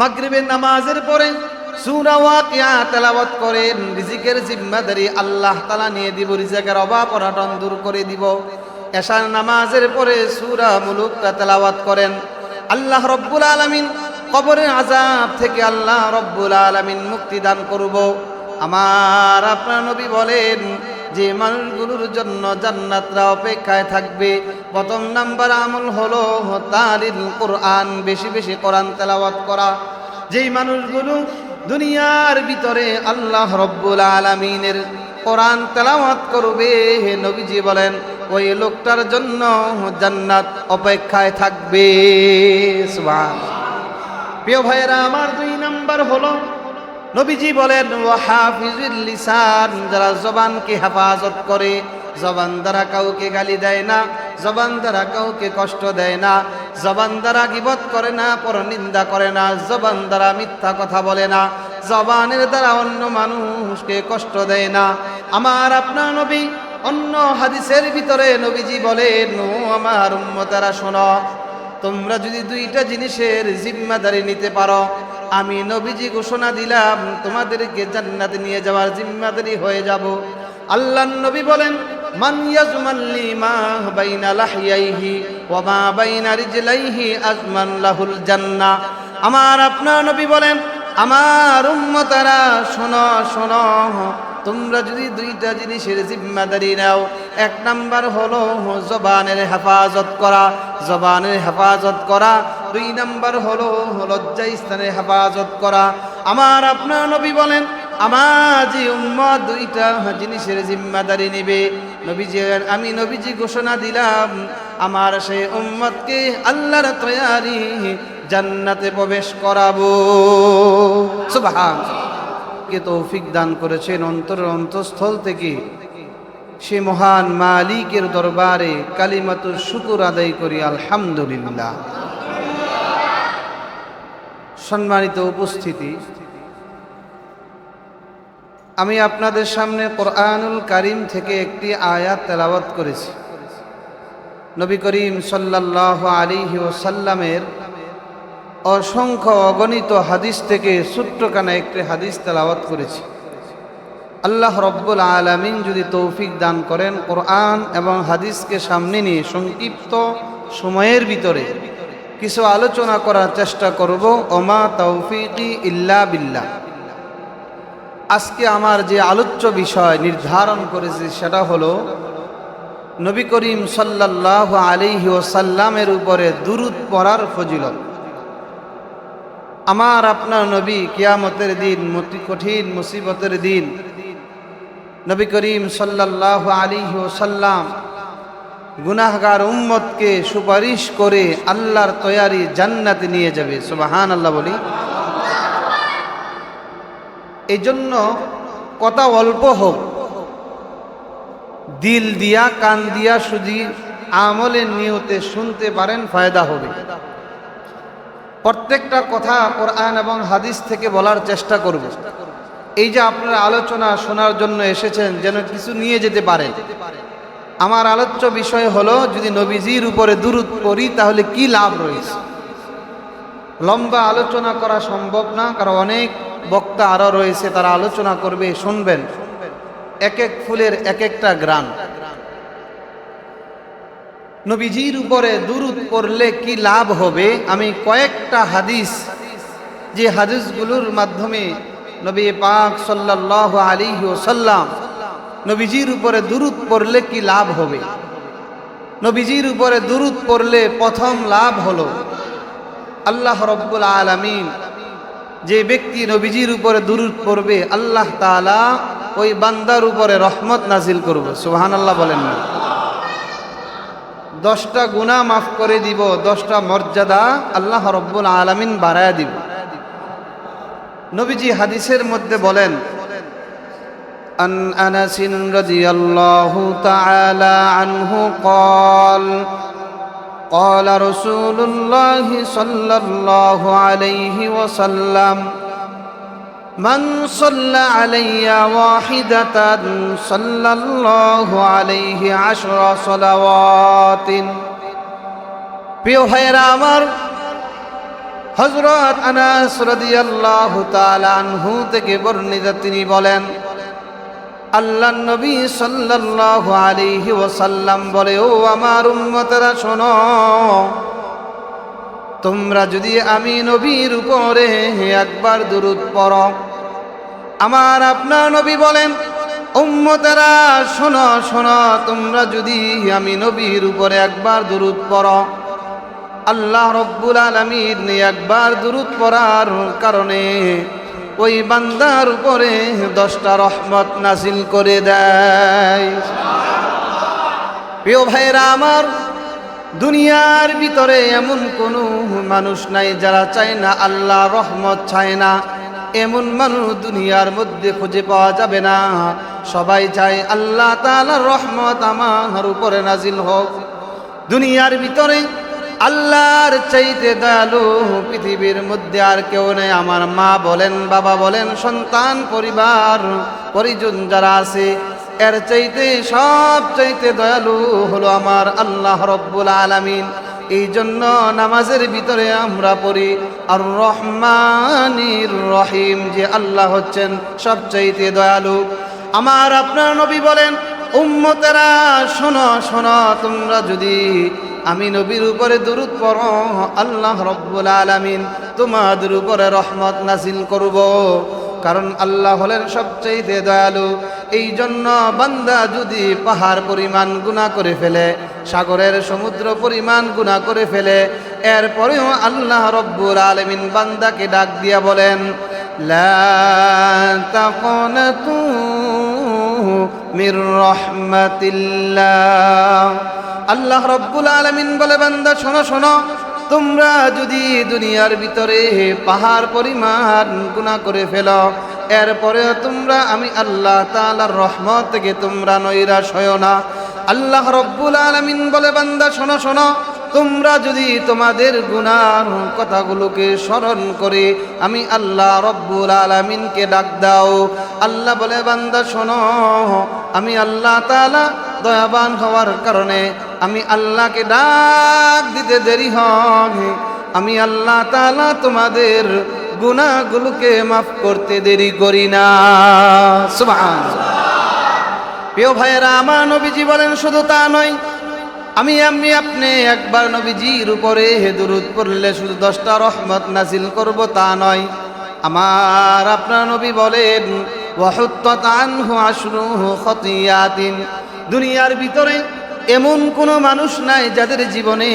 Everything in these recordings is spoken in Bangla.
মাগরিবের নামাজের পরে সূরা ওয়াকিয়া তেলাওয়াত করেন, রিজিকের জিম্মাদারি আল্লাহ তাআলা নিয়ে দিব, রিজিকের অভাব অনটন দূর করে দিব। এশার নামাজের পরে সূরা মুলুকটা তেলাওয়াত করেন। আল্লাহ রব্বুল আলামিন কবরের আজাব থেকে আল্লাহ রব্বুল আলামিন মুক্তি দান করব। আমার আপনার নবী বলেন যে মানুষগুলোর জন্য জান্নাতরা অপেক্ষায় থাকবে। প্রথম নাম্বার আমল হলো তালিল কোরআন, বেশি বেশি কোরআন তেলাওয়াত করা। যেই মানুষগুলো দুনিয়ার ভিতরে আল্লাহ রব্বুল আলমিনের কোরআন তেলাওয়াত করবে, হে নবীজি বলেন, ওই লোকটার জন্য জান্নাত অপেক্ষায় থাকবে। প্রিয় ভাইয়েরা, আমার দুই নাম্বার হলো নবীজি বলেন লিসান যারা জবানকে হেফাজত করে, জবান দ্বারা কাউকে গালি দেয় না, জবান দ্বারা কাউকে কষ্ট দেয় না, জবান দ্বারা গিবত করে না, পরনিন্দা করে না, জবান দ্বারা মিথ্যা কথা বলে না, জবানের দ্বারা অন্য মানুষকে কষ্ট দেয় না। আমার আপনার নবী অন্য হাদিসের ভিতরে নবীজি বলেন, ও আমার উম্মতারা, শোনো, তোমরা যদি দুইটা জিনিসের জিম্মাদারি নিতে পারো আমি নবীজি ঘোষণা দিলাম, তোমাদেরকে জান্নাতে নিয়ে যাওয়ার জিম্মাদারি হয়ে যাব। আল্লাহ নবী বলেন, মান ইয়াজমাল্লি মা বাইনা লাহিয়াইহি ওয়া মা বাইনা রিজলাইহি আজমান লাহুল জান্নাহ আমার আপনার নবী বলেন, আমার উম্মতারা, শোনো শোনো তোমরা যদি দুইটা জিনিসের জিম্মাদারি নাও, এক নাম্বার হলো জবানের হেফাজত করা, জবানের হেফাজত করা। দুই নাম্বার হলো লজ্জা স্থানের হেফাজত করা। আমার আপনার নবী বলেন, আমার যে উম্মত দুইটা জিনিসের জিম্মাদারি নেবে। নবীজি, আমি নবীজি ঘোষণা দিলাম, আমার সেই উম্মতকে আল্লাহর তৈয়ারি জান্নাতে প্রবেশ করাবো। সুবহান কে তৌফিক দান করেছেন অন্তরের অন্তঃস্থল থেকে। সে মহান মালিকের দরবারে কালিমাতুর শুকুর আদায় করি, আলহামদুলিল্লাহ। সম্মানিত উপস্থিতি, আমি আপনাদের সামনে কোরআনুল কারিম থেকে একটি আয়াত তেলাওয়াত করেছি। নবী করিম সাল্লাহ আলিহি ওসাল্লামের অসংখ্য অগণিত হাদিস থেকে ছোট্টখানা একটি হাদিস তেলাওয়াত করেছি। আল্লাহ রব্বুল আলমিন যদি তৌফিক দান করেন কোরআন এবং হাদিসকে সামনে নিয়ে সংক্ষিপ্ত সময়ের ভিতরে কিছু আলোচনা করার চেষ্টা করব, ওমা তৌফিকি ইল্লা বিল্লাহ। আজকে আমার যে আলোচ্য বিষয় নির্ধারণ করেছি সেটা হলো, নবী করিম সাল্লাহ আলিহি ওসাল্লামের উপরে দুরুদ পড়ার ফজিলত। আমার আপনার নবী কিয়ামতের দিন, মতি কঠিন মুসিবতের দিন। নবী করিম সাল্লাহ আলিহি ওসাল্লাম গুনাহগার উম্মতকে সুপারিশ করে আল্লাহর তৈয়ারি জান্নাতে নিয়ে যাবে। সুবাহান আল্লাহ বলি। এই জন্য কথা অল্প হোক, দিল দিয়া কান দিয়া শুধু আমলের নিয়তে শুনতে পারেন, ফায়দা হবে। প্রত্যেকটা কথা কোরআন এবং হাদিস থেকে বলার চেষ্টা করব। এই যে আপনারা আলোচনা শোনার জন্য এসেছেন, যেন কিছু নিয়ে যেতে পারে। আমার আলোচ্য বিষয় হলো, যদি নবীজির উপরে দূরত করি তাহলে কি লাভ রয়েছে? লম্বা আলোচনা করা সম্ভব না, কারণ অনেক বক্তা আরও রয়েছে, তারা আলোচনা করবে, শুনবেন। এক এক ফুলের এক একটা গ্রাম নবীজির উপরে দুরুদ করলে কি লাভ হবে? আমি কয়েকটা হাদিস, যে হাদিসগুলোর মাধ্যমে নবী পাক সাল্লাহ আলী ওসাল্লাম নবীজির উপরে দুরুদ পড়লে কি লাভ হবে? নবীজির উপরে দুরুদ পড়লে প্রথম লাভ হলো, আল্লাহ রব্বুল আলমিন যে ব্যক্তি নবীজির উপরে দুরুদ পড়বে, আল্লাহ তালা ওই বান্দার উপরে রহমত নাজিল করবে। সুহান আল্লাহ বলেন না। দশটা গুণা মাফ করে দিব দশটা মর্যাদা আল্লাহ রব্বুল আলমিন বাড়ায় দিব নবীজি হাদিসের মধ্যে বলেন عن انس رضي الله تعالى عنه قال قال رسول الله صلى الله عليه وسلم من صلى علي واحدة صلى الله عليه عشر صلوات প্রিয় ভাইয়েরা আমার হজরত আনাস রাদিয়াল্লাহু তাআলা আনহু থেকে বর্ণিত তিনি বলেন আল্লাহ নবী সাল্লাল্লাহু আলাইহি ওয়াসাল্লাম বলে ও আমার উম্মতেরা শোনো তোমরা যদি আমি নবীর উপরে একবার দুরুদ পড়ো। আমার আপনার নবী বলেন, উম্মতেরা, শোনো শোনো, তোমরা যদি আমি নবীর উপরে একবার দুরুদ পড়ো, আল্লাহ রব্বুল আলমিন একবার দুরুদ পড়ার কারণে ওই বান্দার উপরে দশটা রহমত নাসিল করে দেয়। প্রিয় ভাইরা আমার দুনিয়ার ভিতরে এমন কোনো মানুষ নাই যারা চায় না আল্লাহ রহমত চায় না। এমন মানুষ দুনিয়ার মধ্যে খুঁজে পাওয়া যাবে না। সবাই চায় আল্লাহ তাআলার রহমত আমার উপরে নাজিল হোক। দুনিয়ার ভিতরে আল্লাহর চাইতে দয়ালু পৃথিবীর মধ্যে আর কেউ নেই। আমার মা বলেন, বাবা বলেন, সন্তান, পরিবার, পরিজন যারা আছে এর চাইতে সব চাইতে দয়ালু হলো আমার আল্লাহ রব্বুল আলামিন। এই জন্য নামাজের ভিতরে আমরা পড়ি আর রহমানির রহিম যে আল্লাহ হচ্ছেন সবচাইতে দয়ালু। আমার আপনার নবী বলেন, উম্মতেরা, শোনো শোনো, তোমরা যদি আমি নবীর উপরে দুরুদ পড়ো, আল্লাহ রব্বুল আলামিন তোমাদের উপরে রহমত নাসিল করব। কারণ আল্লাহ হলেন সবচেয়ে দয়ালু। এই জন্য বান্দা যদি পাহাড় পরিমাণ গুণা করে ফেলে, সাগরের সমুদ্র পরিমাণ গুণা করে ফেলে, এরপরেও আল্লাহ রব্বুল আলমিন বান্দাকে ডাক দিয়া বলেন আল্লাহ রব্বুল আলমিন বলে, বান্দা, শোনো শোনো তোমরা যদি দুনিয়ার ভিতরে পাহাড় পরিমাণ গুণা করে ফেল এরপরে তোমরা, আমি আল্লাহ তালার রহমত থেকে তোমরা নৈরাশ হয় না। আল্লাহ রব্বুল আলমিন বলে, বান্দা, শোনো শোনো, তোমরা যদি তোমাদের গুনার কথাগুলোকে স্মরণ করে আমি আল্লাহ রব্বুল আলমিনকে ডাক দাও। আল্লাহ বলে, বান্দা, শোনো, আমি আল্লাহ তালা দয়াবান হওয়ার কারণে আমি আল্লাহকে ডাক দিতে দেরি হয় আমি আল্লাহ তালা তোমাদের গুণাগুলোকে মাফ করতে দেরি করি না। সুবহান। প্রিয় ভাইয়েরা, আমার নবীজি বলেন, শুধু তা নয়, আমি আমি আপনি একবার নবীজির উপরে হেদুরুদ পড়লে শুধু দশটা রহমত নাজিল করব তা নয়। আমার আপনার নবী বলেন ওয়াহুত্তাত আনহু আশরুহু খতিয়াতিন। দুনিয়ার ভিতরে এমন কোনো মানুষ নাই যাদের জীবনে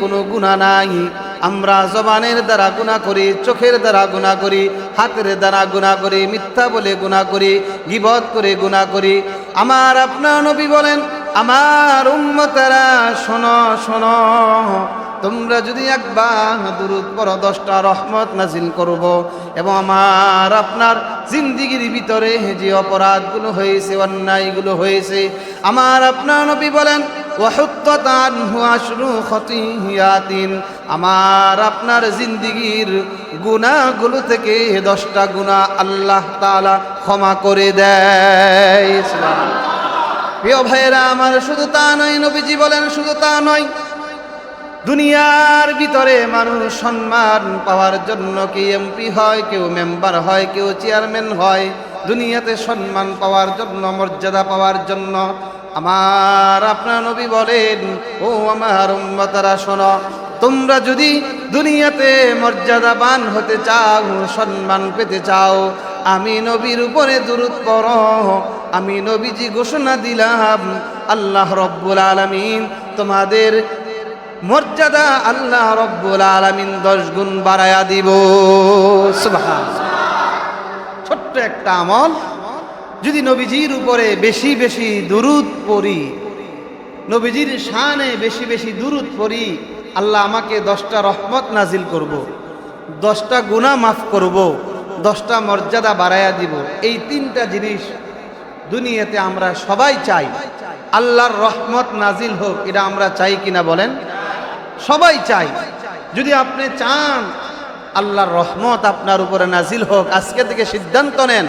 কোনো গুণা নাই। আমরা জবানের দ্বারা গুণা করি, চোখের দ্বারা গুণা করি, হাতের দ্বারা গুণা করি, মিথ্যা বলে গুণা করি, গিবত করে গুণা করি। আমার আপনার নবী বলেন, আমার উম্মতারা, শোনো শোনো। তোমরা যদি একবার দুরুদ পড়ো, দশটা রহমত নাজিল করব এবং আমার আপনার জিন্দিগির ভিতরে যে অপরাধগুলো হয়েছে, অন্যায়গুলো হয়েছে, আমার আপনার নবী বলেন আমার আপনার জিন্দিগির গুণাগুলো থেকে দশটা গুণা আল্লাহ তালা ক্ষমা করে দেয়। প্রিয় ভাইয়েরা, আমার শুধু তা নয়, নবীজি বলেন, শুধু তা নয় দুনিয়ার ভিতরে মানুষ সম্মান পাওয়ার জন্য কেউ এমপি হয়, কেউ মেম্বার হয়, কেউ চেয়ারম্যান হয়, দুনিয়াতে সম্মান পাওয়ার জন্য, মর্যাদা পাওয়ার জন্য। আমার আপনার নবী বলেন, ও আমার উম্মতারা, শোনো, তোমরা যদি দুনিয়াতে মর্যাদাবান হতে চাও, সম্মান পেতে চাও, আমি নবীর উপরে দূরত পর আমি নবীজি ঘোষণা দিলাম, আল্লাহ রব্বুল আলমিন তোমাদের মর্যাদা আল্লাহ রব্বুল আলমিন দশ গুণ বাড়ায়া দিব ছোট্ট একটা আমল যদি নবীজির উপরে বেশি বেশি দুরুদ পড়ি, নবীজির শানে বেশি বেশি দুরুদ পড়ি, আল্লাহ আমাকে দশটা রহমত নাজিল করব। দশটা গুণা মাফ করব। দশটা মর্যাদা বাড়াইয়া দিব এই তিনটা জিনিস দুনিয়াতে আমরা সবাই চাই আল্লাহর রহমত নাজিল হোক, এটা আমরা চাই কিনা বলেন সবাই চাই। যদি আপনি চান, আল্লাহর রহমত আপনার উপরে নাজিল হোক, আজকে থেকে সিদ্ধান্ত নেন,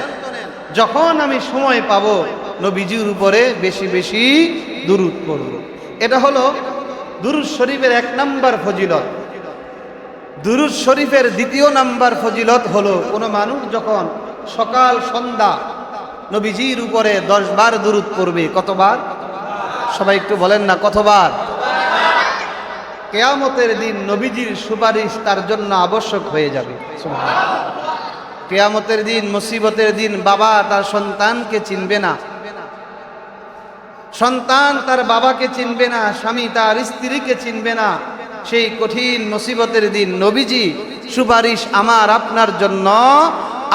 যখন আমি সময় পাব, নবীজির উপরে বেশি বেশি দুরুদ পড়ব। এটা হলো দুরুদ শরীফের এক নাম্বার ফজিলত। দুরুদ শরীফের দ্বিতীয় নাম্বার ফজিলত হলো, কোনো মানুষ যখন সকাল, সন্ধ্যা নবীজির উপরে দশ বার দুরুদ পড়বে, কতবার? সবাই একটু বলেন না, কতবার? কেয়ামতের দিন নবীজির সুপারিশ তার জন্য আবশ্যক হয়ে যাবে। কেয়ামতের দিন, মুসিবতের দিন বাবা তার সন্তানকে চিনবে না। সন্তান তার বাবাকে চিনবে না, স্বামী তার স্ত্রীকে চিনবে না। সেই কঠিন মুসিবতের দিন নবীজি সুপারিশ আমার আপনার জন্য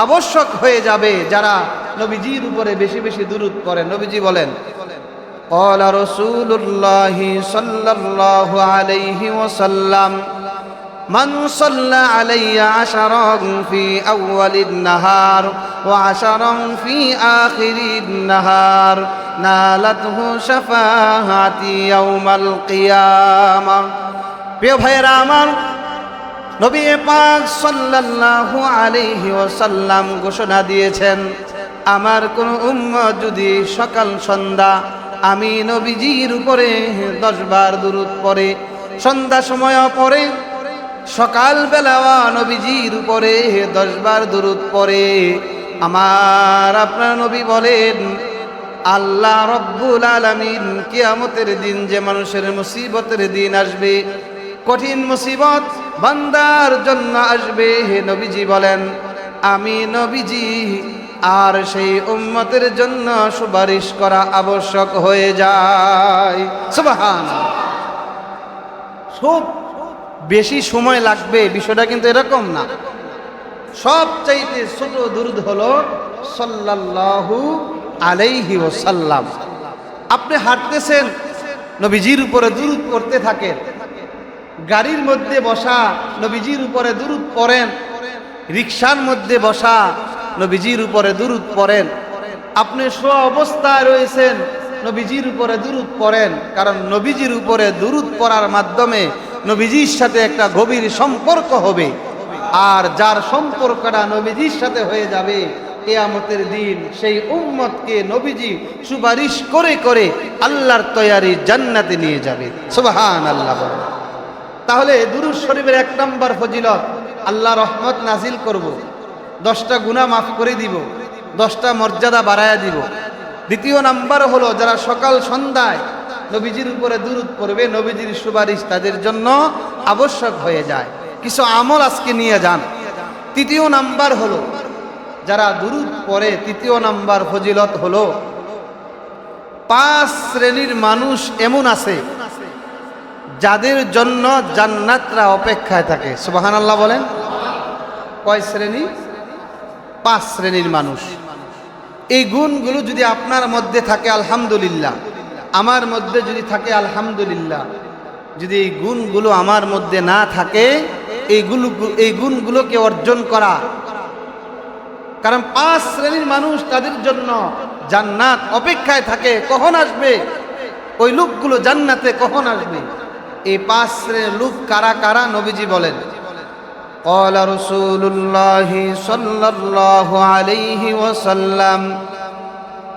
আবশ্যক হয়ে যাবে যারা নবীজির উপরে বেশি বেশি দূরত করে নবীজি বলেন قال رسول الله صلى الله عليه وسلم من صلى علي عشرا في أول النهار وعشرا في آخر النهار نالته شفاعتي يوم القيامة প্রিয় ভাইয়েরা আমার নবী পাক সাল্লাল্লাহু আলাইহি ওয়াসাল্লাম ঘোষণা দিয়েছেন আমার কোন উম্মত যদি সকাল সন্ধ্যা আমি নবীজির উপরে দশ বার দুরুদ পরে সন্ধ্যা সময় পরে সকাল বেলাওয়া নবীজির উপরে দশ বার দুরুদ পরে আমার আপনার নবী বলেন, আল্লাহ রব্বুল আলামিন কিয়ামতের দিন যে মানুষের মুসিবতের দিন আসবে, কঠিন মুসিবত বান্দার জন্য আসবে, হে নবীজি বলেন, আমি নবীজি আর সেই উম্মতের জন্য সুপারিশ করা আবশ্যক হয়ে যায়। খুব বেশি সময় লাগবে, বিষয়টা কিন্তু এরকম না। সবচাইতে ছোট দুরুদ হলো সাল্লাল্লাহু আলাইহি ওসাল্লাম আপনি হাঁটতেছেন, নবীজির উপরে দুরুদ করতে থাকেন। গাড়ির মধ্যে বসা, নবীজির উপরে দুরুদ পড়েন। রিক্সার মধ্যে বসা নবীজির উপরে দুরুদ পড়েন। আপনি স্ব অবস্থায় রয়েছেন, নবীজির উপরে দুরুদ পড়েন। কারণ নবীজির উপরে দুরুদ পড়ার মাধ্যমে নবীজির সাথে একটা গভীর সম্পর্ক হবে। আর যার সম্পর্কটা নবীজির সাথে হয়ে যাবে, কেয়ামতের দিন সেই উম্মতকে নবীজি সুপারিশ করে করে আল্লাহর তৈয়ারি জান্নাতে নিয়ে যাবে। সুবাহান আল্লাহ তাহলে দুরুদ শরীফের এক নম্বর ফজিলত, আল্লাহ রহমত নাজিল করব। দশটা গুণা মাফ করে দিব, দশটা মর্যাদা বাড়ায়া দিব। দ্বিতীয় নাম্বার হলো, যারা সকাল সন্ধ্যায় নবীজির উপরে দুরুদ পড়বে, নবীজির সুপারিশ তাদের জন্য আবশ্যক হয়ে যায়। কিছু আমল আজকে নিয়ে যান। তৃতীয় নাম্বার হলো, যারা দুরুদ পড়ে, তৃতীয় নাম্বার ফজিলত হলো, পাঁচ শ্রেণির মানুষ এমন আছে, যাদের জন্য জান্নাতরা অপেক্ষায় থাকে। সুবাহান আল্লাহ বলেন, কয় শ্রেণি? পাঁচ শ্রেণির মানুষ। এই গুণগুলো যদি আপনার মধ্যে থাকে, আলহামদুলিল্লাহ। আমার মধ্যে যদি থাকে, আলহামদুলিল্লাহ। যদি এই গুণগুলো আমার মধ্যে না থাকে এইগুলো এই গুণগুলোকে অর্জন করা। কারণ পাঁচ শ্রেণির মানুষ তাদের জন্য জান্নাত অপেক্ষায় থাকে, কখন আসবে? ওই লোকগুলো জান্নাতে কখন আসবে? এই পাঁচ শ্রেণির লোক কারা কারা? নবীজি বলেন। قال رسول الله صلى الله عليه وسلم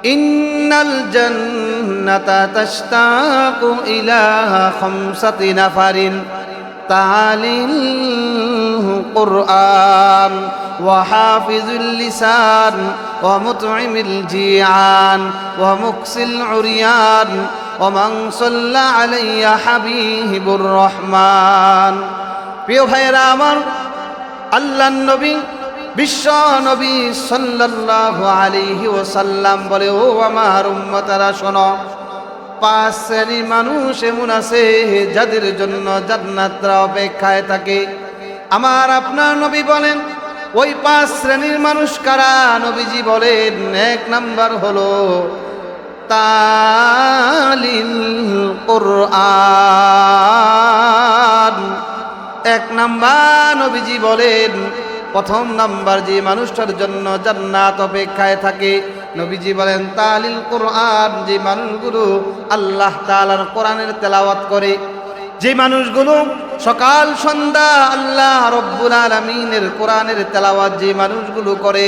إن الجنة تشتاق إلى خمسة نفر تعالي القرآن وحافظ اللسان ومطعم الجيعان ومكس العريان ومن صلى علي حبيب الرحمن প্রিয় ভাইয়েরা আমার আল্লাহ নবী, বিশ্ব নবী সাল্লাল্লাহু আলাইহি ওয়াসাল্লাম বলে, ও আমার উম্মতারা, শোনো, পাঁচ শ্রেণির মানুষ এমন আছে যাদের জন্য জান্নাতরা অপেক্ষায় থাকে। আমার আপনার নবী বলেন, ওই পাঁচ শ্রেণির মানুষ কারা? নবীজি বলেন, এক নাম্বার হলো তালিল এক নাম্বার নবীজি বলেন, প্রথম নাম্বার যে মানুষটার জন্য জান্নাত অপেক্ষায় থাকে, নবীজি বলেন, তালিল কোরআন, যে মানুষগুলো আল্লাহ তাআলার কোরআনের তেলাওয়াত করে, যে মানুষগুলো সকাল, সন্ধ্যা আল্লাহ রব্বুল আলমিনের কোরআনের তেলাওয়াত যে মানুষগুলো করে,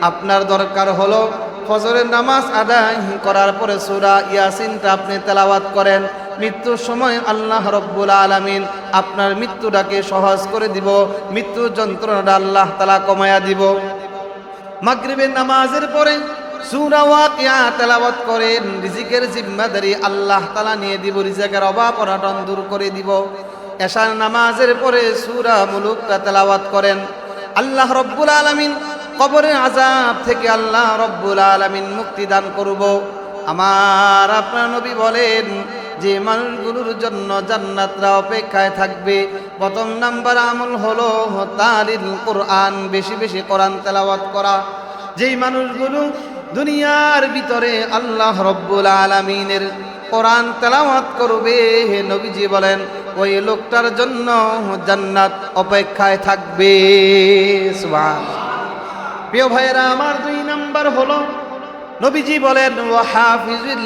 আপনার দরকার হলো ফজরের নামাজ আদায় করার পরে সুরা ইয়াসিনটা আপনি তেলাওয়াত করেন। মৃত্যুর সময় আল্লাহ রব্বুল আলামিন আপনার মৃত্যুটাকে সহজ করে দিব, মৃত্যুর যন্ত্রণাটা আল্লাহ তালা কমায়া দিব। মাগরিবের নামাজের পরে আল্লাহ তালা নিয়ে দিব দিব। নামাজের করেন। আল্লাহ রব্বুল আলামিন কবরের আজাব থেকে আল্লাহ রব্বুল আলামিন মুক্তি দান করব। আমার আপনার নবী বলেন যে মানুষগুলোর জন্য জান্নাতরা অপেক্ষায় থাকবে। প্রথম নাম্বার আমল হলো তালিল কোরআন, বেশি বেশি কোরআন তেলাওয়াত করা। যেই মানুষগুলো দুনিয়ার ভিতরে আল্লাহ রব্বুল আলমিনের কোরআন তেলাওয়াত করবে, হে নবীজি বলেন, ওই লোকটার জন্য জান্নাত অপেক্ষায় থাকবে। প্রিয় ভাইয়েরা, আমার দুই নাম্বার হলো নবীজি বলেন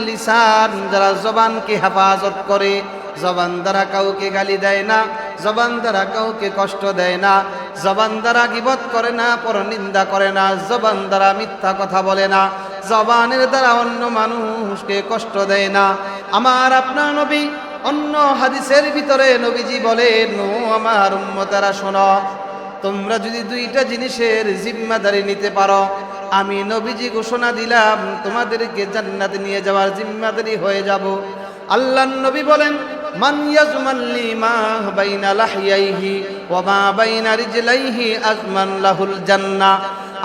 লিসান যারা জবানকে হেফাজত করে, জবান দ্বারা কাউকে গালি দেয় না, জবান দ্বারা কাউকে কষ্ট দেয় না, জবান দ্বারা গিবত করে না, পরনিন্দা করে না, জবান দ্বারা মিথ্যা কথা বলে না, জবানের দ্বারা অন্য মানুষকে কষ্ট দেয় না। আমার আপনার নবী অন্য হাদিসের ভিতরে নবীজি বলেন, ও আমার উম্মতারা, শোনো, তোমরা যদি দুইটা জিনিসের জিম্মাদারি নিতে পারো আমি নবীজি ঘোষণা দিলাম, তোমাদেরকে জান্নাত নিয়ে যাওয়ার জিম্মাদারি হয়ে যাব। আল্লাহ নবী বলেন, মান ইয়াজমাল্লি মা বাইনা লাহিয়াইহি ওয়া মা বাইনা রিজলাইহি আজমান লাহুল জান্নাহ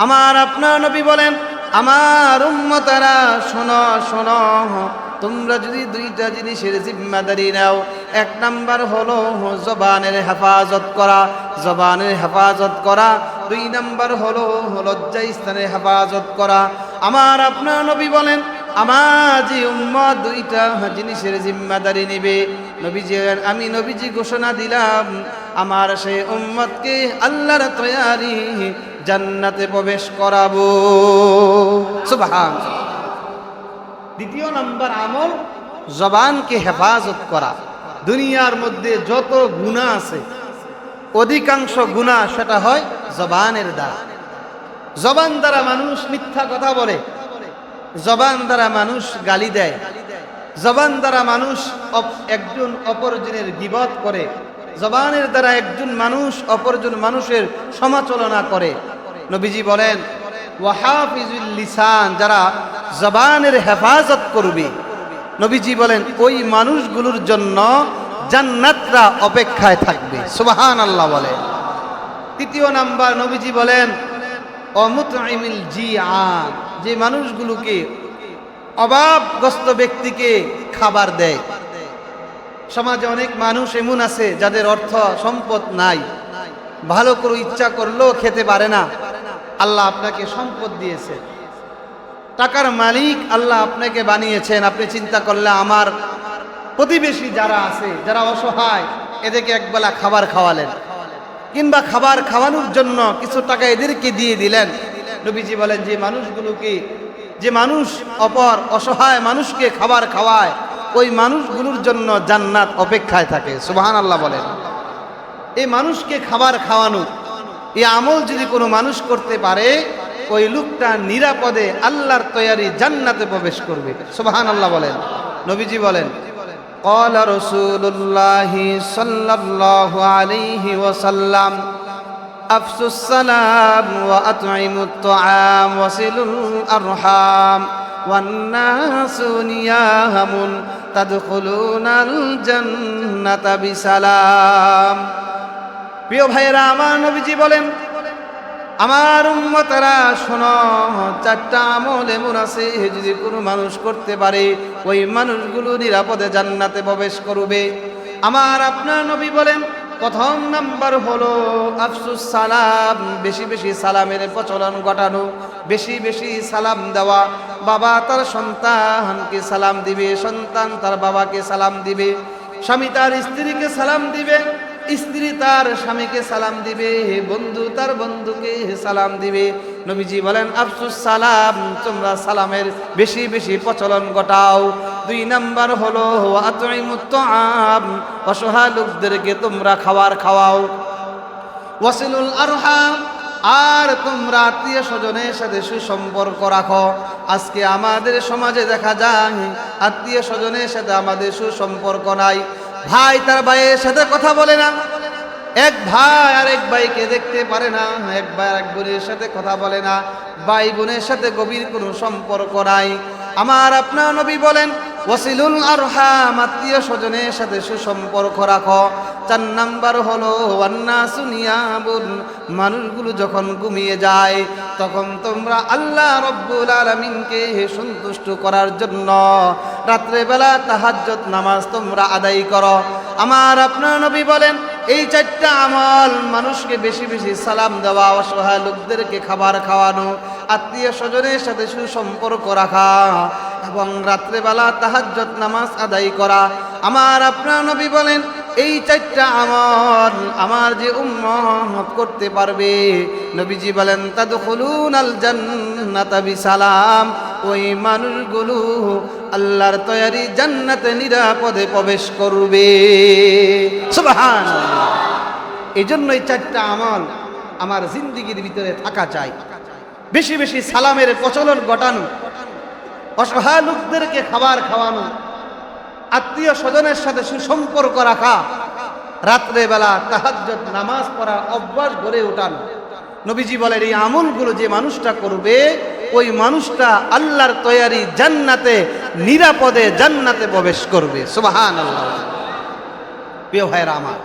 আমার আপনার নবী বলেন, আমার উম্মতারা, শোনো শোনো তোমরা যদি দুইটা জিনিসের জিম্মাদারি নাও, এক নাম্বার হলো জবানের হেফাজত করা, জবানের হেফাজত করা। দুই নাম্বার হলো লজ্জা হেফাজত করা। আমার আপনার নবী বলেন আমার যে উম্মত দুইটা জিনিসের জিম্মাদারি নেবে। নবীজি আমি নবীজি ঘোষণা দিলাম, আমার সেই উম্মতকে আল্লাহর তৈয়ারি জান্নাতে প্রবেশ করাবো। সুবহান দ্বিতীয় নাম্বার আমল, জবানকে হেফাজত করা। দুনিয়ার মধ্যে যত গুণা আছে, অধিকাংশ গুণা সেটা হয় জবানের দ্বারা। জবান দ্বারা মানুষ মিথ্যা কথা বলে, জবান দ্বারা মানুষ গালি দেয়। জবান দ্বারা মানুষ একজন অপরজনের গিবত করে। জবানের দ্বারা একজন মানুষ অপরজন মানুষের সমাচলনা করে। নবীজি বলেন ওয়াহাফিজুল লিসান, যারা জবানের হেফাজত করবে। নবীজি বলেন, ওই মানুষগুলোর জন্য জান্নাতরা অপেক্ষায় থাকবে। সুবাহান আল্লাহ বলে। তৃতীয় নাম্বার, নবীজি বলেন অমুতমিল জি আন যে মানুষগুলোকে অভাবগ্রস্ত ব্যক্তিকে খাবার দেয়। সমাজে অনেক মানুষ এমন আছে, যাদের অর্থ সম্পদ নাই। ভালো করে ইচ্ছা করলেও খেতে পারে না। আল্লাহ আপনাকে সম্পদ দিয়েছে। টাকার মালিক আল্লাহ আপনাকে বানিয়েছেন। আপনি চিন্তা করলে আমার প্রতিবেশী যারা আছে, যারা অসহায়, এদেরকে একবেলা খাবার খাওয়ালেন। কিংবা খাবার খাওয়ানোর জন্য কিছু টাকা এদেরকে দিয়ে দিলেন। নবীজি বলেন, যে মানুষগুলোকে যে মানুষ অপর অসহায় মানুষকে খাবার খাওয়ায়, ওই মানুষগুলোর জন্য জান্নাত অপেক্ষায় থাকে। সুবাহান আল্লাহ বলেন। এই মানুষকে খাবার খাওয়ানো এই আমল যদি কোনো মানুষ করতে পারে ওই লোকটা নিরাপদে আল্লাহর তৈয়ারি জান্নাতে প্রবেশ করবে সুবাহান আল্লাহ বলেন নবীজি বলেন قال رسول الله صلى الله عليه وسلم أفسوا السلام وأطعموا الطعام وصلوا الأرحام والناس نيام تدخلون الجنة بسلام প্রিয় ভাইয়েরা, আমার নবীজি বলেন, আমার উম্মতারা, শোনো, চারটা আমল এমন আছে যদি কোনো মানুষ করতে পারে, ওই মানুষগুলো নিরাপদে জান্নাতে প্রবেশ করবে। আমার আপনার নবী বলেন, প্রথম নাম্বার হলো আফসুস সালাম, বেশি বেশি সালামের প্রচলন ঘটানো, বেশি বেশি সালাম দেওয়া। বাবা তার সন্তানকে সালাম দিবে, সন্তান তার বাবাকে সালাম দিবে, স্বামী তার স্ত্রীকে সালাম দিবে স্ত্রী তার স্বামীকে সালাম দিবে হে বন্ধু তার বন্ধুকে সালাম দিবে। নবীজি বলেন, আফসুস সালাম, তোমরা সালামের বেশি বেশি প্রচলন ঘটাও। দুই নাম্বার হলো আম অসহায় লোকদেরকে তোমরা খাবার খাওয়াও। ওয়াসিলুল আরহাম, আর তোমরা আত্মীয় স্বজনের সাথে সুসম্পর্ক রাখো। আজকে আমাদের সমাজে দেখা যায়, আত্মীয় স্বজনের সাথে আমাদের সুসম্পর্ক নাই। ভাই তার ভাইয়ের সাথে কথা বলে না। এক ভাই আর এক ভাইকে দেখতে পারে না। এক ভাই আর এক বোনের সাথে কথা বলে না। ভাই বোনের সাথে গভীর কোনো সম্পর্ক নাই। আমার আপনার নবী বলেন ওয়াসিলুল আরহাম, আত্মীয় স্বজনের সাথে সুসম্পর্ক রাখো। চার নাম্বার হলো ওয়ান্না সুনিয়াবুন মানুষগুলো যখন ঘুমিয়ে যায়, তখন তোমরা আল্লাহ রব্বুল আলমিনকে সন্তুষ্ট করার জন্য রাত্রেবেলা তাহাজ্জত নামাজ তোমরা আদায় করো। আমার আপনার নবী বলেন, এই চারটা আমল মানুষকে বেশি বেশি সালাম দেওয়া, অসহায় লোকদেরকে খাবার খাওয়ানো আত্মীয় স্বজনের সাথে সুসম্পর্ক রাখা এবং রাত্রেবেলা তাহাজ্জত নামাজ আদায় করা। আমার আপনার নবী বলেন, এই চারটা আমল আমার যে উম্মত করতে পারবে। নবীজি বলেন তা তাদখুলুন আল জান্নাতা বিসালাম। ওই মানুষগুলো আল্লাহর তৈরি জান্নাতে নিরাপদে প্রবেশ করবে। এই জন্য এই চারটা আমল আমার জিন্দিগির ভিতরে থাকা চাই। বেশি বেশি সালামের প্রচলন ঘটানো, অসহায় লোকদেরকে খাবার খাওয়ানো, আত্মীয় স্বজনের সাথে সুসম্পর্ক রাখা, রাত্রেবেলা তাহাজ্জত নামাজ পড়া অভ্যাস গড়ে ওঠানো। নবীজি বলেন, এই আমলগুলো যে মানুষটা করবে, ওই মানুষটা আল্লাহর তৈয়ারি জান্নাতে, নিরাপদে জান্নাতে প্রবেশ করবে। সুবাহান আল্লাহ প্রিয় ভাইরা আমার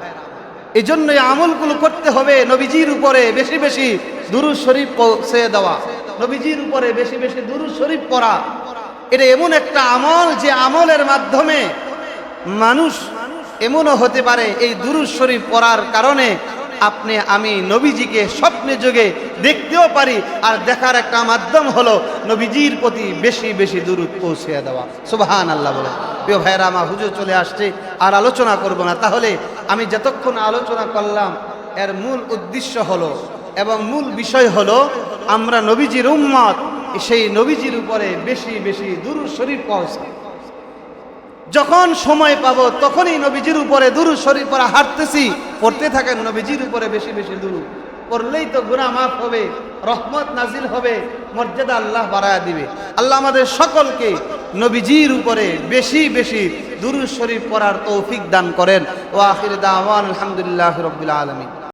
এই জন্য আমলগুলো করতে হবে নবীজির উপরে বেশি বেশি দুরুদ শরীফ পৌঁছে দেওয়া। নবীজির উপরে বেশি বেশি দুরুদ শরীফ পড়া। এটা এমন একটা আমল যে আমলের মাধ্যমে মানুষ এমনও হতে পারে এই দুরুদ শরীফ পড়ার কারণে আপনি, আমি নবীজিকে স্বপ্নে যোগে দেখতেও পারি আর দেখার একটা মাধ্যম হলো নবীজির প্রতি বেশি বেশি দূরত পৌঁছে দেওয়া। সুবাহান আল্লাহ বলে। প্রিয় ভাইরা আমার হুজুর চলে আসছে, আর আলোচনা করব না। তাহলে আমি যতক্ষণ আলোচনা করলাম, এর মূল উদ্দেশ্য হলো এবং মূল বিষয় হলো, আমরা নবীজির উম্মত, সেই নবীজির উপরে বেশি বেশি দূর শরীফ পৌঁছা যখন সময় পাব, তখনই নবীজির উপরে দুরু শরীফ পরা হাঁটতেছি পড়তে থাকেন নবীজির উপরে বেশি বেশি দুরু পড়লেই তো গুণা মাফ হবে, রহমত নাজিল হবে, মর্যাদা আল্লাহ বাড়ায় দিবে। আল্লাহ আমাদের সকলকে নবীজির উপরে বেশি বেশি দুরু শরীফ পড়ার তৌফিক দান করেন। ও আখির দাওয়ান আলহামদুলিল্লাহ রবিল আলমী